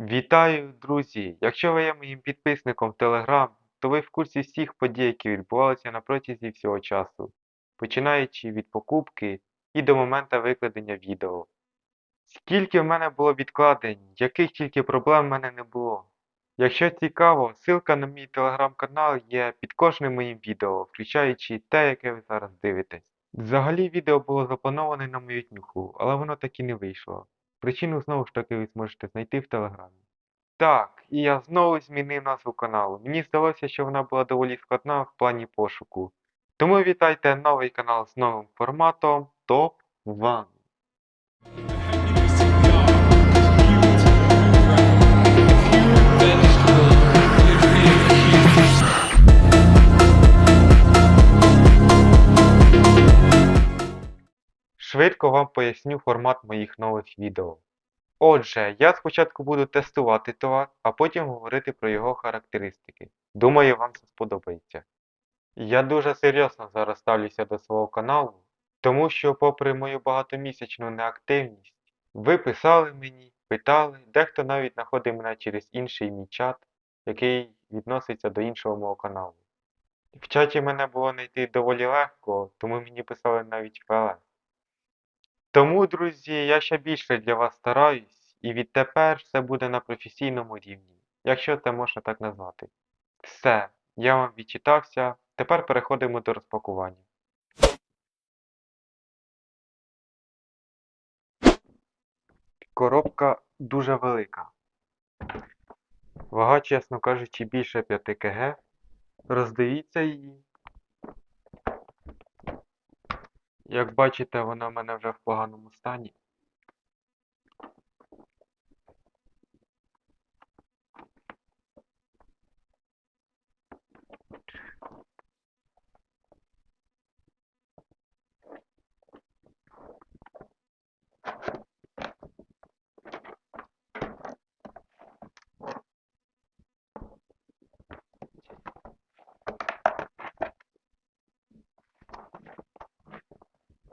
Вітаю, друзі! Якщо ви є моїм підписником в Telegram, то ви в курсі всіх подій, які відбувалися на протязі всього часу, починаючи від покупки і до моменту викладення відео. Скільки в мене було відкладень, яких тільки проблем в мене не було. Якщо цікаво, ссылка на мій телеграм-канал є під кожним моїм відео, включаючи те, яке ви зараз дивитесь. Взагалі відео було заплановане на мою днюху, але воно так і не вийшло. Причину знову ж таки ви зможете знайти в телеграмі. Так, і я знову змінив назву каналу. Мені здалося, що вона була доволі складна в плані пошуку. Тому вітайте новий канал з новим форматом Топ 1. Швидко вам поясню формат моїх нових відео. Отже, я спочатку буду тестувати товар, а потім говорити про його характеристики. Думаю, вам це сподобається. Я дуже серйозно зараз ставлюся до свого каналу, тому що, попри мою багатомісячну неактивність, ви писали мені, питали, дехто навіть знаходив мене через інший мій чат, який відноситься до іншого мого каналу. В чаті мене було знайти доволі легко, тому мені писали навіть ФЛ. Тому, друзі, я ще більше для вас стараюсь, і відтепер все буде на професійному рівні, якщо це можна так назвати. Все, я вам відчитався, тепер переходимо до розпакування. Коробка дуже велика. Вага, чесно кажучи, більше 5 кг. Роздивіться її. Як бачите, вона в мене вже в поганому стані.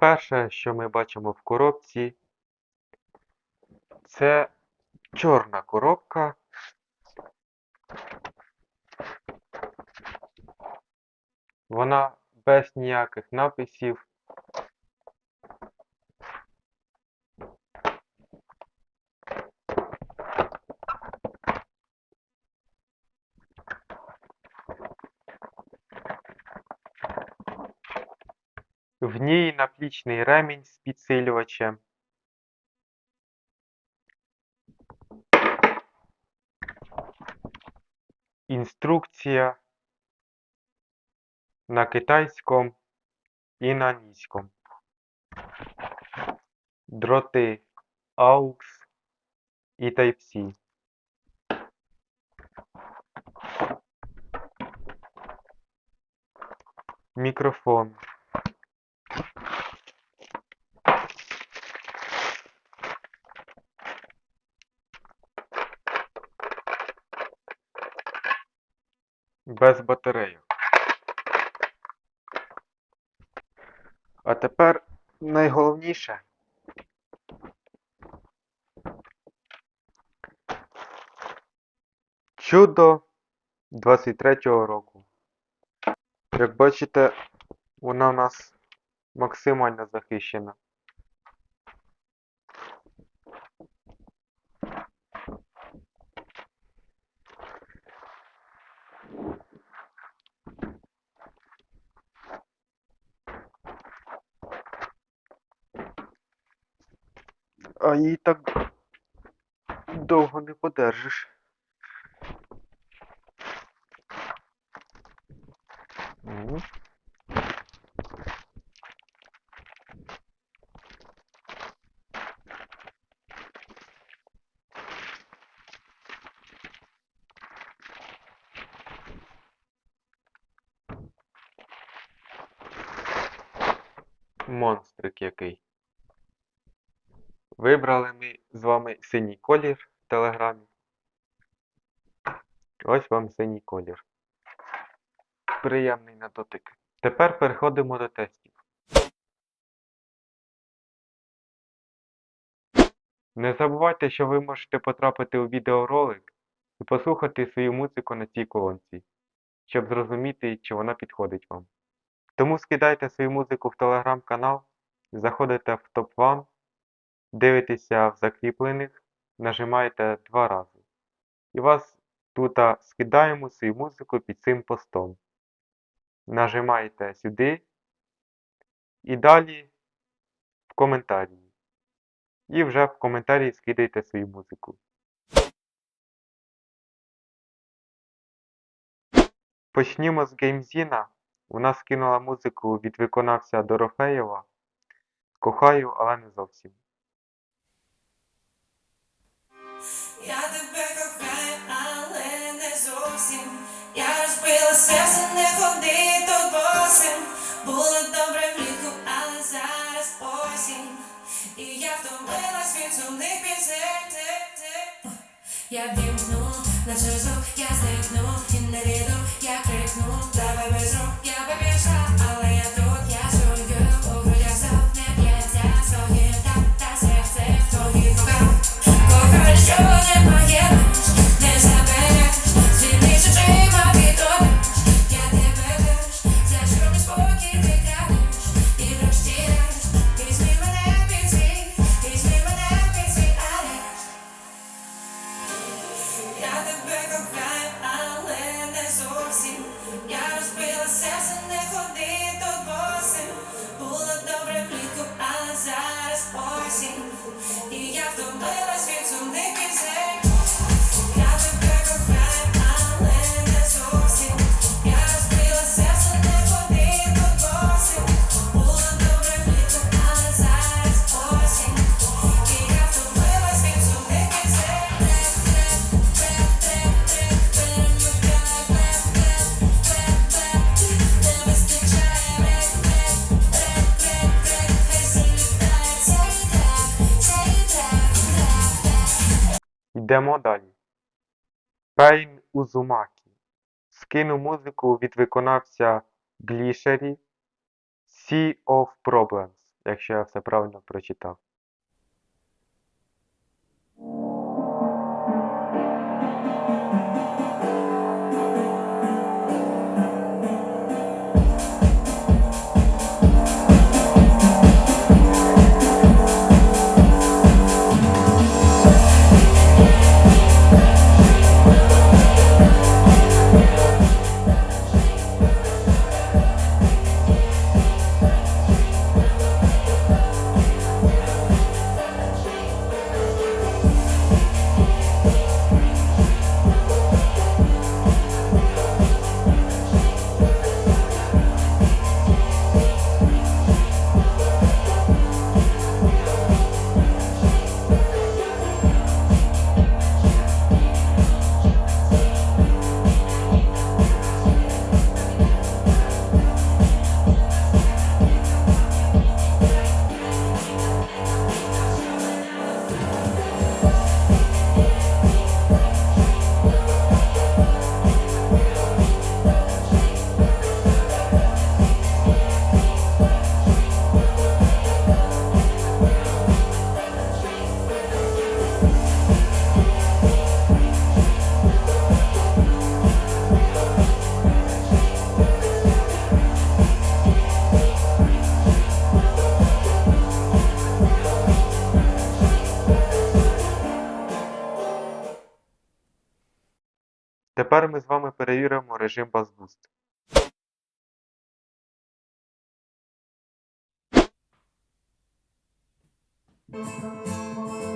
Перше, що ми бачимо в коробці, це чорна коробка. Вона без ніяких написів. В ній наплічний ремінь з підсилювачем. Інструкція на китайському і на англійському. Дроти AUX і Type-C. Мікрофон. Без батарейок. А тепер найголовніше. Чудо 23-го року. Як бачите, вона у нас максимально захищена. А її так довго не подержиш. М. Монстрик який. Вибрали ми з вами синій колір в телеграмі. Ось вам синій колір. Приємний на дотик. Тепер переходимо до тестів. Не забувайте, що ви можете потрапити у відеоролик і послухати свою музику на цій колонці, щоб зрозуміти, чи вона підходить вам. Тому скидайте свою музику в телеграм-канал, заходите в топ 1 дивитеся в закріплених, нажимаєте два рази. І вас тут скидаємо свою музику під цим постом. Нажимаєте сюди і далі в коментарі. І вже в коментарі скидайте свою музику. Почнімо з геймзіна. Нас скинула музику від виконавця Дорофеєва. Кохаю, але не зовсім. Я тебе кохаю, але не зовсім. Я розбила серце, не ходи тут босим. Було добре влітку, але зараз осінь. І я втомилась від сумних пісень. Я вдімкну на звук, я зникну і не віду, я крикну, давай без рук, я пішла, але Йдемо далі. Пейн Узумакі. Скину музику від виконавця Глішері Sea of Problems, якщо я все правильно прочитав. Тепер ми з вами перевіримо режим BuzzBoost. Відібирай,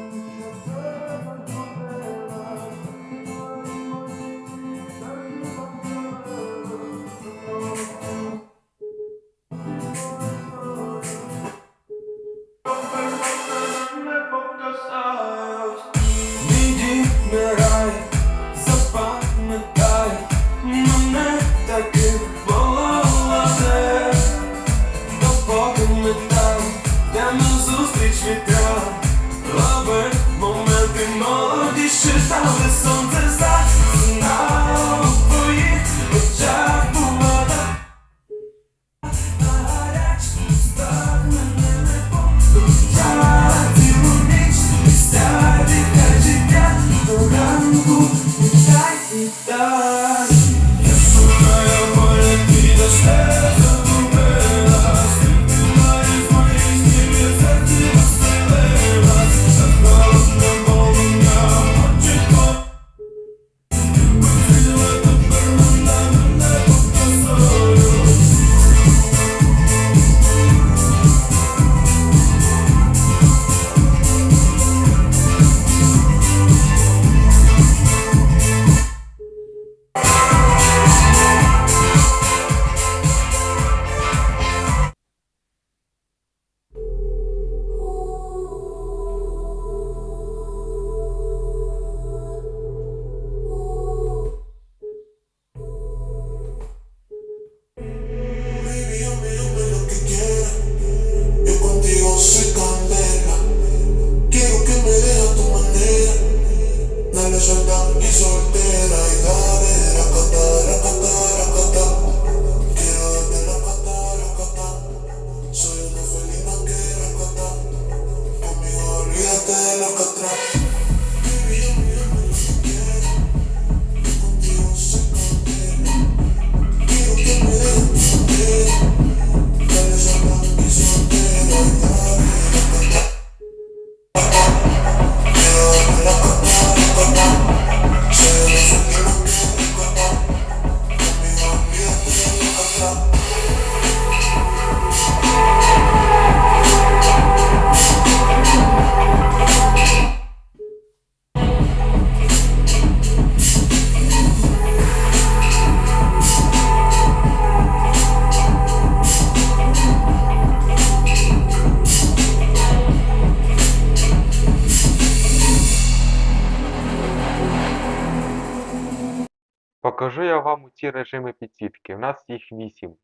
Покажу я вам ці режими підсвітки. У нас їх 8.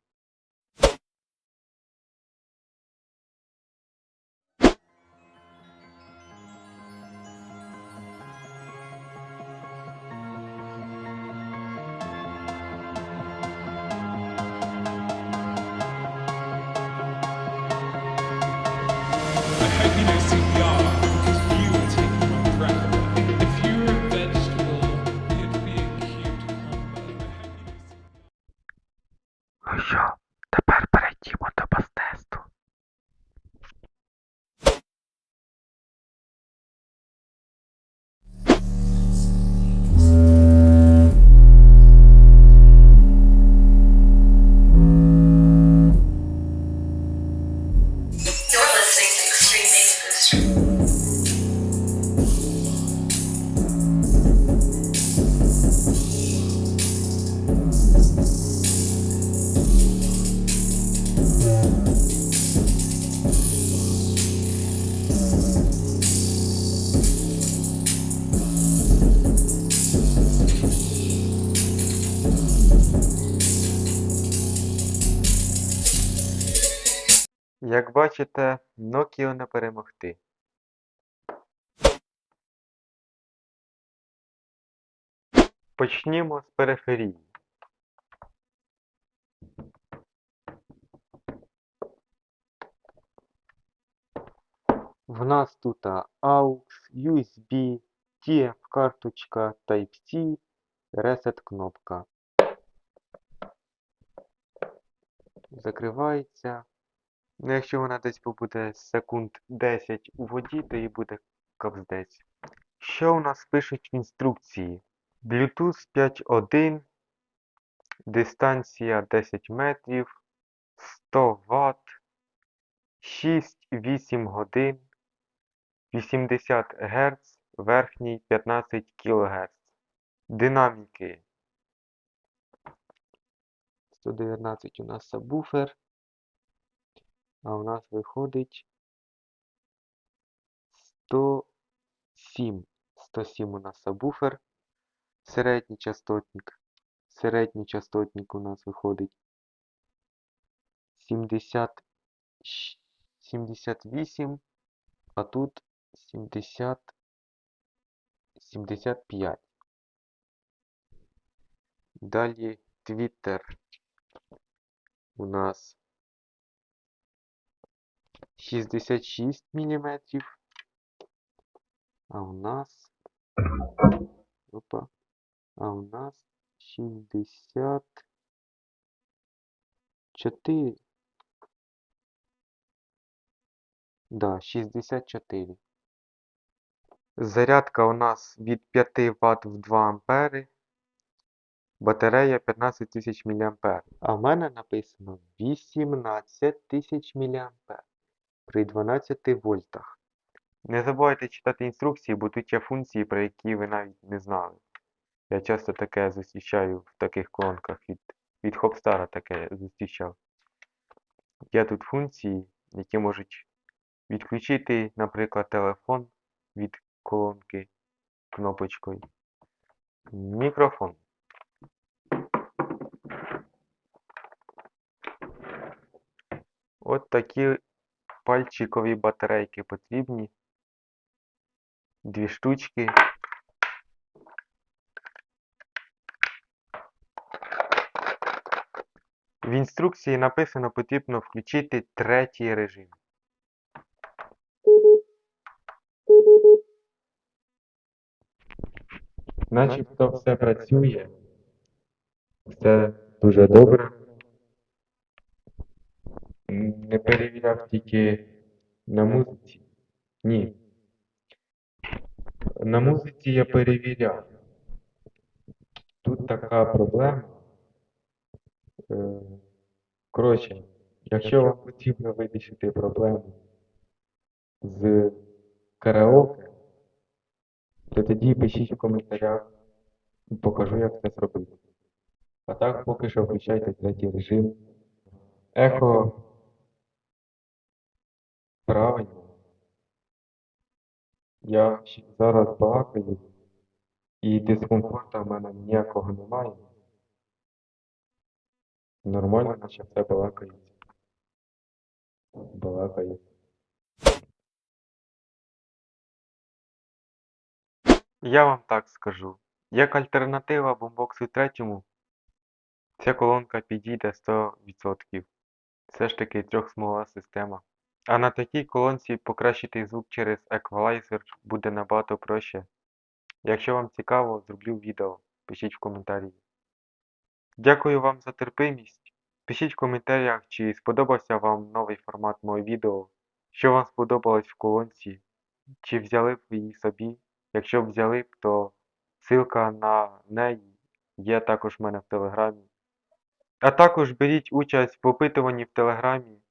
Бачите, Nokia не перемогти. Почнімо з периферії. В нас тут AUX, USB, TF карточка Type-C, Reset кнопка. Закривається. Ну, якщо вона десь побуде секунд 10 у воді, то їй буде капздець. Що у нас пишуть в інструкції? Bluetooth 5.1, дистанція 10 метрів, 100 Вт, 6-8 годин, 80 Гц, верхній 15 кГц. Динаміки. 119 у нас сабвуфер. А у нас виходить 107. 107 у нас сабвуфер. Середній частотник. Середній частотник у нас виходить 70, щ- 78, а тут 70, 75. Далі Twitter у нас 66 мм. А у нас. Опа. А у нас 64. Да, 64. Зарядка у нас від 5 Вт в 2 Ампери. Батарея 15 тисяч мА. А в мене написано 18 тисяч мА при 12 вольтах. Не забувайте читати інструкції, бо тут є функції, про які ви навіть не знали. Я часто таке зустрічаю в таких колонках від, від Hopstar таке зустрічав. Є тут функції, які можуть відключити, наприклад, телефон від колонки кнопочкою. Мікрофон. От такі пальчикові батарейки потрібні. Дві штучки. В інструкції написано, потрібно включити третій режим. Начебто все працює. Все дуже добре. Не перевіряв тільки на музиці. Ні. На музиці я перевіряв. Тут така проблема. Е, Коротше, якщо вам потрібно вирішити проблему з караоке, то тоді пишіть в коментарях, і покажу, як це зробити. А так поки що включайте третій режим. Ехо правильно. Я зараз балакаю, і дискомфорту в мене ніякого немає. Нормально, наче все балакається. Балакається. Я вам так скажу. Як альтернатива бомбоксу третьому, ця колонка підійде 100%. Все ж таки трьохсмугова система. А на такій колонці покращити звук через еквалайзер буде набагато проще. Якщо вам цікаво, зроблю відео. Пишіть в коментарі. Дякую вам за терпимість. Пишіть в коментарях, чи сподобався вам новий формат мого відео, що вам сподобалось в колонці, чи взяли б її собі. Якщо б взяли б, то ссылка на неї є також в мене в телеграмі. А також беріть участь в опитуванні в телеграмі.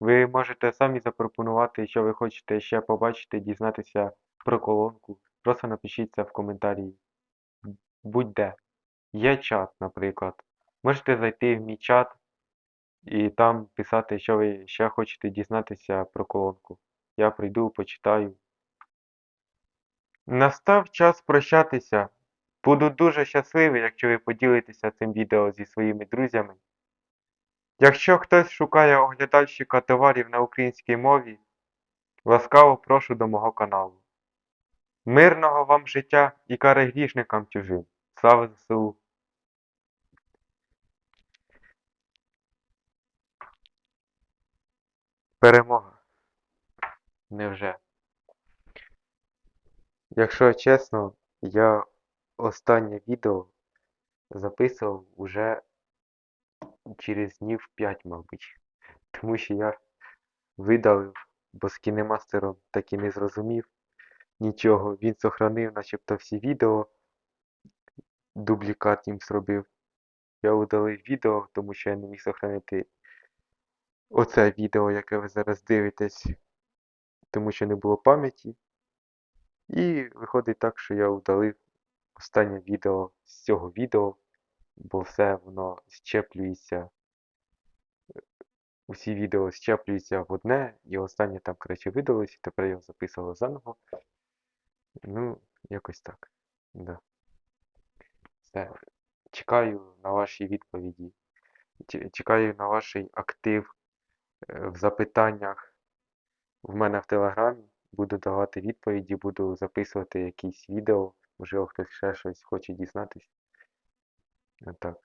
Ви можете самі запропонувати, що ви хочете ще побачити, дізнатися про колонку. Просто напишіть це в коментарі. Будь-де. Є чат, наприклад. Можете зайти в мій чат і там писати, що ви ще хочете дізнатися про колонку. Я прийду, почитаю. Настав час прощатися. Буду дуже щасливий, якщо ви поділитеся цим відео зі своїми друзями. Якщо хтось шукає оглядальщика товарів на українській мові, ласкаво прошу до мого каналу. Мирного вам життя і кари грішникам чужим. Слава ЗСУ! Перемога. Невже? Якщо чесно, я останнє відео записував уже через днів 5, мабуть. Тому що я видалив, бо з кінемастером так і не зрозумів нічого. Він сохранив начебто всі відео, дублікат їм зробив. Я удалив відео, тому що я не міг сохранити оце відео, яке ви зараз дивитесь, тому що не було пам'яті. І виходить так, що я удалив останнє відео з цього відео, бо все воно щеплюється. Усі відео щеплюються в одне, і останнє там, коротше, видалось, і тепер його записувало заново. Ну, якось так. Да. Все. Чекаю на ваші відповіді. Чекаю на ваш актив е, в запитаннях в мене в Телеграмі. Буду давати відповіді, буду записувати якісь відео. Можливо, хтось ще щось хоче дізнатись. Отак.